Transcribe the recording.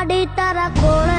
ಮಾಡಿ ತರ ಕೋಳ